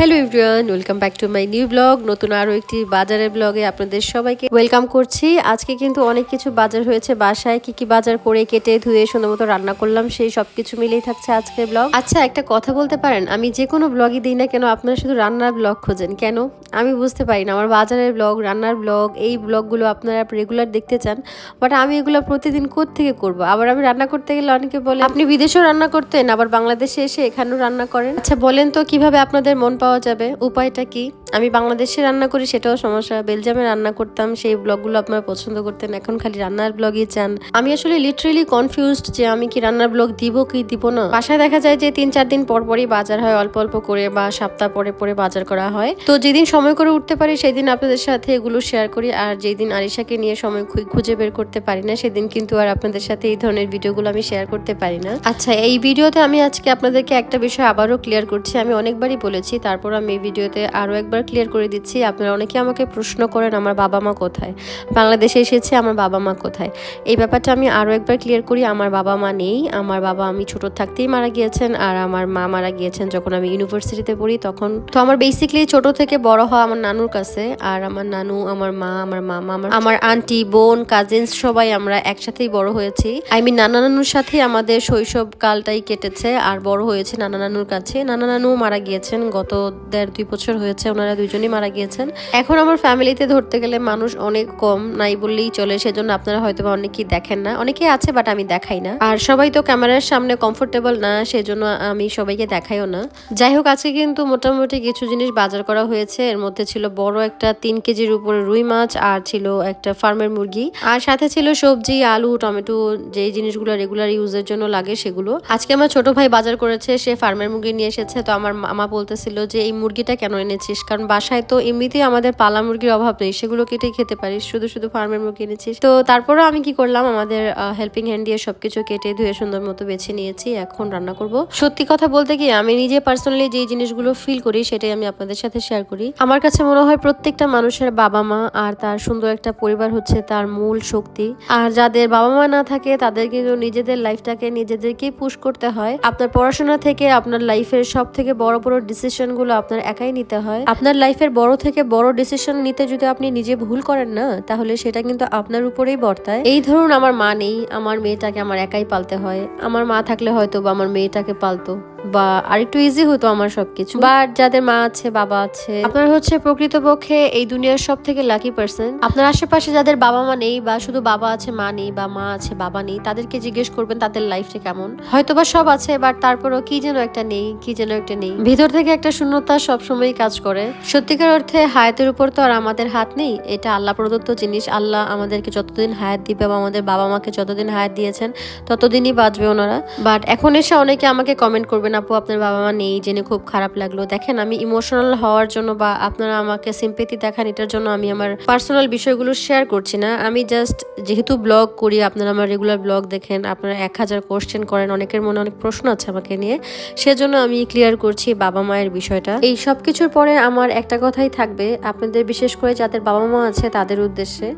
Hello everyone welcome back to my new blog নতুন আরও একটি বাজারের ব্লগে আপনাদের সবাইকে ওয়েলকাম করছি। আজকে কিন্তু অনেক কিছু বাজার হয়েছে। বাসায় কি কি বাজার করে কেটে ধুয়ে সুন্দর মতো রান্না করলাম, সেই সব কিছু মিলেই থাকছে আজকের ব্লগ আচ্ছা একটা কথা বলতে পারেন? আমি যে কোনো ব্লগই দিই না কেন আপনারা শুধু রান্নার ব্লগ খোঁজেন? কেন? আমি বুঝতে পারি না। আমার বাজারের ব্লগ রান্নার ব্লগ এই ব্লগগুলো আপনারা রেগুলার দেখতে চান বাট আমি এগুলো প্রতিদিন থেকে করব? আবার আমি রান্না করতে গেলে অনেকে বলে, আপনি বিদেশেও রান্না করতেন, আবার বাংলাদেশে এসে এখানেও রান্না করেন? আচ্ছা বলেন তো কীভাবে আপনাদের মন পাওয়া যাবে। উপায়টা কি? আমি বাংলাদেশে রান্না করি, সেটাও সমস্যা। বেলজিয়ামে রান্না করতাম, সেই ব্লগগুলো আপনারা পছন্দ করতেন। এখন খালি রান্নার ব্লগই চান। আমি আসলে লিটারেলি কনফিউজড যে আমি কি রান্নার ব্লগ দিব কি দিব না। বাসায় দেখা যায় যে তিন চার দিন পর পরই বাজার হয়, অল্প অল্প করে বা সপ্তাহ পরে পরে বাজার করা হয়। তো যেদিন সময় করে উঠতে পারি, সেদিন আপনাদের সাথে এগুলো শেয়ার করি। আর যেদিন আরিশাকে নিয়ে সময় খুঁজে বের করতে পারি না, সেদিন কিন্তু আর আপনাদের সাথে এই ধরনের ভিডিওগুলো আমি শেয়ার করতে পারি না। আচ্ছা এই ভিডিওতে আমি আজকে আপনাদেরকে একটা বিষয় আবারও ক্লিয়ার করছি। আমি অনেকবারই বলেছি তারপর আমি এই ভিডিওতে আরও একবার ক্লিয়ার করে দিচ্ছি, আপনারা অনেকে আমাকে প্রশ্ন করেন, আমার বাবা মা কোথায়? বাংলাদেশে এসেছে, আমার বাবা মা কোথায়? এই ব্যাপারটা আমি আরও একবার ক্লিয়ার করি, আমার বাবা মা নেই, আমার বাবা আমি ছোট থাকতেই মারা গিয়েছেন আর আমার মা মারা গিয়েছেন যখন আমি ইউনিভার্সিটিতে পড়ি তখন। তো আমার বেসিক্যালি ছোট থেকে বড় হওয়া আমার নানুর কাছে আর আমার নানু, আমার মা, আমার মামা, আমার আমার আন্টি বোন কাজিনস সবাই আমরা একসাথেই বড় হয়েছি। আই মিন নানা নানুর সাথে আমাদের শৈশব কালটাই কেটেছে, আর বড় হয়েছে নানা নানুর কাছে। নানা নানু মারা গিয়েছেন গত দেড় দুই বছর হয়েছে, ওনারা দুইজনই মারা গিয়েছেন। এখন আমার ফ্যামিলিতে ধরতে গেলে মানুষ অনেক কম, নাই বললেই চলে, সেজন্য আপনারা হয়তো বা অনেকেই দেখেন না। অনেকেই আছে, বাট আমি দেখাই না। আর সবাই তো ক্যামেরার সামনে কমফোর্টেবল না, সেজন্য আমি সবাইকে দেখাইও না। যাই হোক, আজকে কিন্তু মোটামুটি কিছু জিনিস বাজার করা হয়েছে। এর মধ্যে ছিল বড় একটা তিন কেজির উপরে রুই মাছ, আর ছিল একটা ফার্মের মুরগি। আর সাথে ছিল সবজি, আলু, টমেটো যে জিনিসগুলো রেগুলার ইউজের জন্য লাগে সেগুলো। আজকে আমার ছোট ভাই বাজার করেছে, সে ফার্মের মুরগি নিয়ে এসেছে। তো আমার মামা বলতেছিল যে এই মুরগিটা কেন এনেছিস? কারণ বাসায় তো এমনিতেই আমাদের পালা মুরগির অভাব নেই, সেগুলো কেটেই খেতে পারিস, শুধু শুধু ফার্মের মুরগি এনেছিস। তো তারপরেও আমি কি করলাম, আমাদের হেল্পিং হ্যান্ড দিয়ে সবকিছু কেটে ধুয়ে সুন্দর মতো বেছে নিয়েছি, এখন রান্না করব। সত্যি কথা বলতে কি, আমি নিজে পার্সোনালি যে জিনিসগুলো ফিল করি, সেটাই আমি আপনাদের সাথে শেয়ার করি। আমার কাছে মনে হয় প্রত্যেকটা মানুষের বাবা মা আর তার সুন্দর একটা পরিবার হচ্ছে তার মূল শক্তি। আর যাদের বাবা মা না থাকে, তাদের কিন্তু নিজেদের লাইফটাকে নিজেদেরকেই পুশ করতে হয়। আপনার পড়াশোনা থেকে আপনার লাইফের সব থেকে বড় বড় ডিসিশন গুলো আপনার একাই নিতে হয়। আপনার লাইফের বড় থেকে বড় ডিসিশন নিতে যদি আপনি নিজে ভুল করেন না, তাহলে সেটা কিন্তু আপনার উপরেই বর্তায়। এই ধরুন আমার মা নেই, আমার মেয়েটাকে আমার একাই পালতে হয়। আমার মা থাকলে হয়তো বা আমার মেয়েটাকে পালতো। বা আরেকটু ইজি হতো আমার সবকিছু। বাট যাদের মা আছে, বাবা আছে, আপনার হচ্ছে প্রকৃতপক্ষে এই দুনিয়ার সব থেকে লাকি পার্সন আপনার আশেপাশে যাদের বাবা মা নেই বা শুধু বাবা আছে, মা নেই বা মা আছে, বাবা নেই, তাদেরকে জিজ্ঞেস করবেন তাদের লাইফটা কেমন। হয়তো বা সব আছে বাট তারপরও কি যেন একটা নেই, কি যেন একটা নেই। ভিতর থেকে একটা শূন্যতা সবসময় কাজ করে। সত্যিকার অর্থে হায়াতের উপর তো আর আমাদের হাত নেই, এটা আল্লাহ প্রদত্ত জিনিস। আল্লাহ আমাদেরকে যতদিন হায়াত দিবে বা আমাদের বাবা মাকে যতদিন হায়াত দিয়েছেন, ততদিনই বাঁচবে ওনারা। বাট এখন এসে অনেকে আমাকে কমেন্ট করবেন আপু, আপনার বাবা মা নেই, জেনে খুব খারাপ লাগল। দেখেন, আমি ইমোশনাল হওয়ার জন্য বা আপনারা আমাকে সিম্পেথি দেখান, এটার জন্য আমি আমার পার্সোনাল বিষয়গুলো শেয়ার করছি না। আমি জাস্ট যেহেতু ব্লগ করি, আপনারা আমার রেগুলার ব্লগ দেখেন, আপনারা এক হাজার কোশ্চেন করেন, অনেকের মনে অনেক প্রশ্ন আছে আমাকে নিয়ে। সেজন্য আমি ক্লিয়ার করছি বাবা মায়ের বিষয়টা। এই সব কিছুর পরে আমার একটা কথাই থাকবে, আপনাদের বিশেষ করে যাদের বাবা মা আছে, তাদের উদ্দেশ্যে।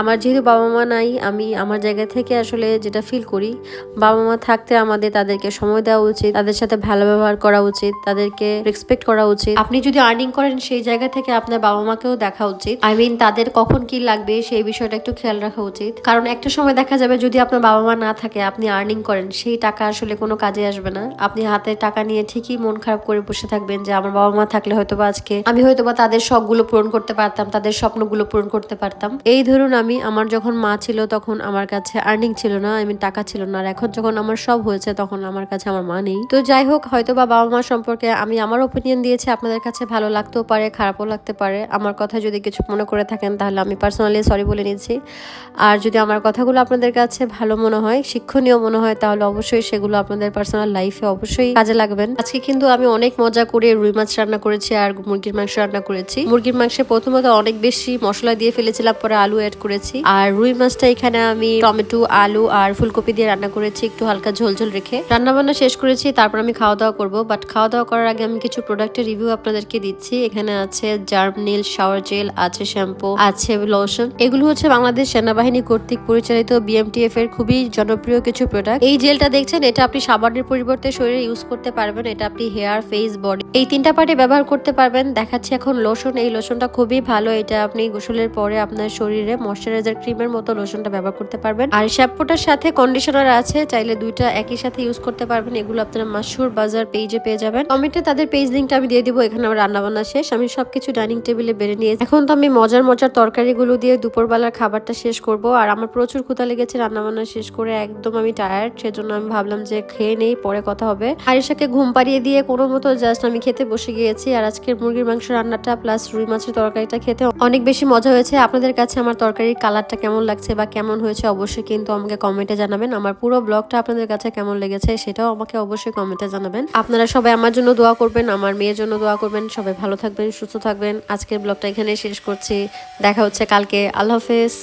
আমার যেহেতু বাবা মা নাই, আমি আমার জায়গা থেকে আসলে যেটা ফিল করি বাবা মা থাকতে আমাদের তাদেরকে সময় দেওয়া উচিত, তাদের সাথে ভালো ব্যবহার করা উচিত, তাদেরকে রেসপেক্ট করা উচিত। আপনি যদি আর্নিং করেন সেই জায়গা থেকে আপনার বাবা মাকেও দেখা উচিত। আই মিন তাদের কখন কি লাগবে সেই বিষয়টা একটু খেয়াল রাখা উচিত। কারণ একটা সময় দেখা যাবে যদি আপনার বাবা মা না থাকে, আপনি আর্নিং করেন, সেই টাকা আসলে কোনো কাজে আসবে না। আপনি হাতে টাকা নিয়ে ঠিকই মন খারাপ করে বসে থাকবেন যে আমার বাবা মা থাকলে হয়তো বা আজকে আমি হয়তো বা তাদের শখগুলো পূরণ করতে পারতাম, তাদের স্বপ্নগুলো পূরণ করতে পারতাম। এই ধরুন আমি, আমার যখন মা ছিল তখন আমার কাছে আর্নিং ছিল না আই মিন টাকা ছিল না। আর এখন যখন আমার সব হয়েছে তখন আমার কাছে আমার মা নেই। তো যাই হোক হয়তো বা বাবা মা সম্পর্কে আমি আমার ওপিনিয়ন দিয়েছি, আপনাদের কাছে ভালো লাগতেও পারে, খারাপও লাগতে পারে। আমার কথা যদি কিছু মনে করে থাকেন, তাহলে আমি পার্সোনালি সরি বলে নিচ্ছি। আর যদি আমার কথাগুলো আপনাদের কাছে ভালো মনে হয়, শিক্ষণীয় মনে হয়, তাহলে অবশ্যই সেগুলো আপনাদের পার্সোনাল লাইফে অবশ্যই কাজে লাগবেন। আজকে কিন্তু আমি অনেক মজা করে রুই মাছ রান্না করেছি আর মুরগির মাংস রান্না করেছি। মুরগির মাংসে প্রথমত অনেক বেশি মশলা দিয়ে ফেলেছিলাম, পরে আলু অ্যাড করেছি। আর রুই মাছটা এখানে আমি টমেটো, আলু আর ফুলকপি দিয়ে রান্না করেছি, একটু হালকা ঝোল ঝোল রেখে। রান্না বান্না শেষ করেছি, তারপর আমি খাওয়া দাওয়া করব বাট খাওয়া দাওয়া করার আগে আমি কিছু প্রোডাক্টের রিভিউ আপনাদেরকে দিচ্ছি। এখানে আছে জার্ম নীল শাওয়ার জেল আছে শ্যাম্পু আছে লোশন এগুলো হচ্ছে বাংলাদেশ সেনাবাহিনী কর্তৃক পরিচালিত বিএমটিএফ এর খুবই জনপ্রিয় কিছু প্রোডাক্ট এই জেলটা দেখছেন, এটা আপনি সাবানের পরিবর্তে শরীরে ইউজ করতে পারবেন। এটা আপনি হেয়ার ফেস বডি এই তিনটা পার্টে ব্যবহার করতে পারবেন। দেখাচ্ছি এখন লোশন এই লোশনটা খুবই ভালো। এটা আপনি গোসলের পরে আপনার শরীরে ময়শ্চারাইজার ক্রিমের মতো লোশনটা ব্যবহার করতে পারবেন। আর শ্যাম্পুটার সাথে কন্ডিশনার আছে, চাইলে দুইটা একই সাথে ইউজ করতে পারবেন। এগুলো আপনারা মাসুর বাজার পেজে পেয়ে যাবেন। কমেন্টে তাদের পেজ লিঙ্কটা আমি দিয়ে দিব, এখানে আমার রান্না বান্না শেষ। আমি সবকিছু ডাইনিং টেবিলে বেড়ে নিয়েছি এখন তো আমি মজার মজার তরকারিগুলো দিয়ে দুপুরবেলার খাবারটা শেষ করব, আর আমার প্রচুর ক্ষুধা লেগেছে রান্না বান্না শেষ করে একদম আমি টায়ার্ড সেজন্য আমি ভাবলাম যে খেয়ে নেই, পরে কথা হবে। আরিশাকে ঘুম পাড়িয়ে দিয়ে কোনো মতো জাস্ট আমি খেতে বসে গিয়েছি, আর আজকের মুরগির মাংস রান্নাটা প্লাস রুই মাছের তরকারিটা খেতে অনেক বেশি মজা হয়েছে। আপনাদের কাছে আমার তরকারির কালারটা কেমন লাগছে বা কেমন হয়েছে অবশ্যই কিন্তু আমাকে কমেন্টে জানাবেন। আমার পুরো ব্লগটা আপনাদের কাছে কেমন লেগেছে সেটাও আমাকে অবশ্যই কমেন্টে জানাবেন। আপনারা সবাই আমার জন্য দোয়া করবেন, আমার মেয়ের জন্য দোয়া করবেন। সবাই ভালো থাকবেন, সুস্থ থাকবেন। আজকের ব্লগটা এখানে শেষ করছি। দেখা হচ্ছে কালকে। আল্লাহ হাফেজ।